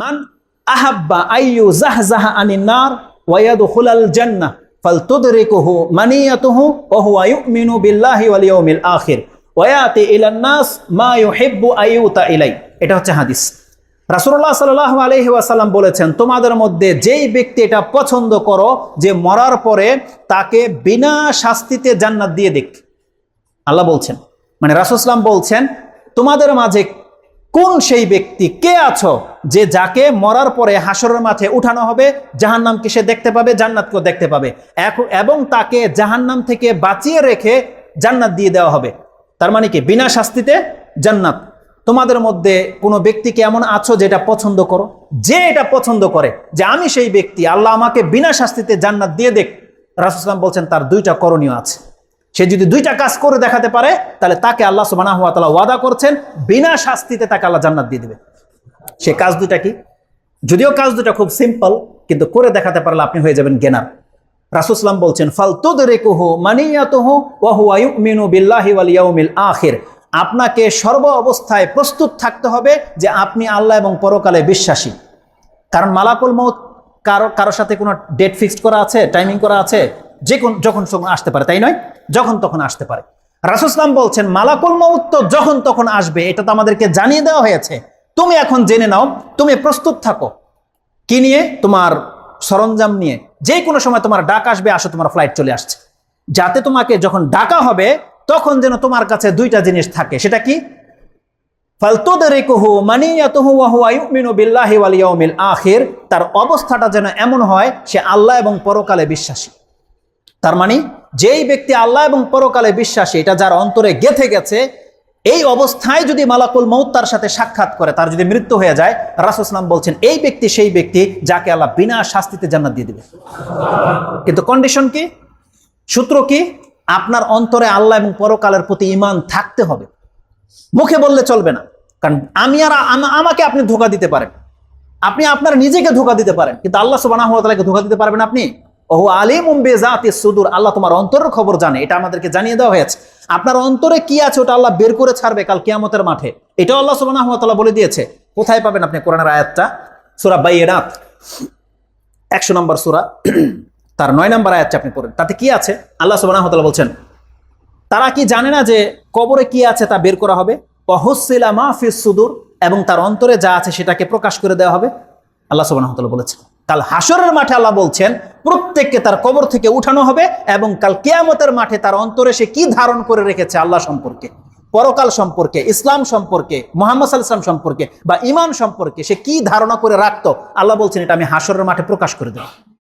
মান আহাব্বা আইয়ু জাহজাহা আনিন নার ওয়া ইয়াদখুলাল জান্নাহ ফালতুদরিকুহু মানিয়াতুহু ওয়া হুয়া ইউমিনু বিল্লাহি ওয়াল ইয়াউমিল আখির ওয়া ইয়াতি ইলান নাস মা ইউহিব্বু আইয়ুতা ইলাই। এটা হচ্ছে হাদিস। রাসূলুল্লাহ সাল্লাল্লাহু আলাইহি ওয়াসাল্লাম বলেছেন, তোমাদের মধ্যে যেই ব্যক্তি এটা পছন্দ করো, যে মরার পরে তাকে বিনা শাস্তিতে জান্নাত দিয়ে দেখ আল্লাহ বলছেন। মানে রাসুসলাম বলছেন, তোমাদের মাঝে কোন সেই ব্যক্তি? কে আছো? যে যাকে মরার পরে হাসরের মাঠে উঠানো হবে, জাহান্নামকে সে দেখতে পাবে, জান্নাতকেও দেখতে পাবে। এবং তাকে জাহান্নাম থেকে বাঁচিয়ে রেখে জান্নাত দিয়ে দেওয়া হবে। তার মানে কি? বিনা শাস্তিতে জান্নাত। তোমাদের মধ্যে কোনো ব্যক্তিকে এমন আছো যেটা পছন্দ করো? যে এটা পছন্দ করে, যে আমি সেই ব্যক্তি, আল্লাহ আমাকে বিনা শাস্তিতে জান্নাত দিয়ে দেখ। রাসুসলাম বলছেন, তার দুইটা করণীয় আছে। সে যদি দুইটা কাজ করে দেখাতে পারে, তাহলে তাকে আল্লাহ সুবাহ ওয়াদা করছেন, বিনা শাস্তিতে তাকে আল্লাহ জান্নাত দিয়ে দেবে। সে কাজ দুটা কি? যদিও কাজ দুটা খুব সিম্পল কিন্তু করে দেখাতে পারলে আপনি হয়ে যাবেন জ্ঞানার। রাসুসলাম বলছেন ফালতুদ রেকুহু আয়ুমিনু বিল্লাহি আখির। আপনাকে সর্ব অবস্থায় প্রস্তুত থাকতে হবে যে আপনি আল্লাহ এবং পরকালে বিশ্বাসী। কারণ মালাকুল মৌত কারও কারোর সাথে কোনো ডেট ফিক্সড করা আছে টাইমিং করা আছে? যে কোন যখন আসতে পারে, তাই নয়? যখন তখন আসতে পারে। রাসুসলাম বলছেন, মালাকুল মৌত তো যখন তখন আসবে, এটা তো আমাদেরকে জানিয়ে দেওয়া হয়েছে। তুমি এখন জেনে নাও, তুমি প্রস্তুত থাকো। কি নিয়ে? তোমার সরঞ্জাম নিয়ে। যে কোনো সময় তোমার ডাক আসবে, আসো, তোমার ফ্লাইট চলে আসছে। যাতে তোমাকে যখন ডাকা হবে, তখন যেন তোমার কাছে দুইটা জিনিস থাকে। সেটা কি? তার অবস্থাটা যেন এমন হয়, সে আল্লাহ এবং পরকালে বিশ্বাসী। তার মানে যেই ব্যক্তি আল্লাহ এবং পরকালে বিশ্বাসী, এটা যার অন্তরে গেথে গেছে, এই অবস্থায় যদি মালাকুল মৌত তার সাথে সাক্ষাৎ করে, তার যদি মৃত্যু হয়ে যায় রাসুসলাম বলছেন, এই ব্যক্তি সেই ব্যক্তি যাকে আল্লাহ বিনা শাস্তিতে জান্নাত দিয়ে দেবে। কিন্তু কন্ডিশন কি? সূত্র কি? আপনার অন্তরে আল্লাহ এবং পরকালের প্রতি ইমান থাকতে হবে। মুখে বললে চলবে না। কারণ আমি আর আমাকে আপনি ধোকা দিতে পারেন। আপনি আপনার নিজেকে ধোকা দিতে পারেন। কিন্তু আল্লাহ সুবাহ ধোকা দিতে পারবেন আপনি? ওহু আলিম উম্বে জাতি সুদূর, আল্লাহ তোমার অন্তরের খবর জানে, এটা আমাদেরকে জানিয়ে দেওয়া হয়েছে। আপনার অন্তরে কি আছে ওটা আল্লাহ বের করে ছাড়বে কাল কিয়ামতের মাঠে? এটাও আল্লাহ সুবাহ বলে দিয়েছে। কোথায় পাবেন আপনি কোরআনের আয়াতটা? সুরা বাইয়েরাত, একশো নম্বর সুরা, তার নয় নম্বর আয়াতটা আপনি পড়েন। তাতে কি আছে? আল্লাহ সুবাহ বলছেন, তারা কি জানে না যে কবরে কি আছে তা বের করা হবে? অহসিলা মাহফিস সুদূর, এবং তার অন্তরে যা আছে সেটাকে প্রকাশ করে দেওয়া হবে? আল্লাহ সুবাহ বলেছেন। কাল হাসরের মাঠে আল্লাহ বলছেন, প্রত্যেককে তার কবর থেকে উঠানো হবে এবং কাল কেয়ামতের মাঠে তার অন্তরে সে কি ধারণ করে রেখেছে আল্লাহ সম্পর্কে, পরকাল সম্পর্কে, ইসলাম সম্পর্কে, মোহাম্মদ সাল্লাম সম্পর্কে বা ইমান সম্পর্কে সে কি ধারণা করে রাখতো, আল্লাহ বলছেন, এটা আমি হাসরের মাঠে প্রকাশ করে দেবো।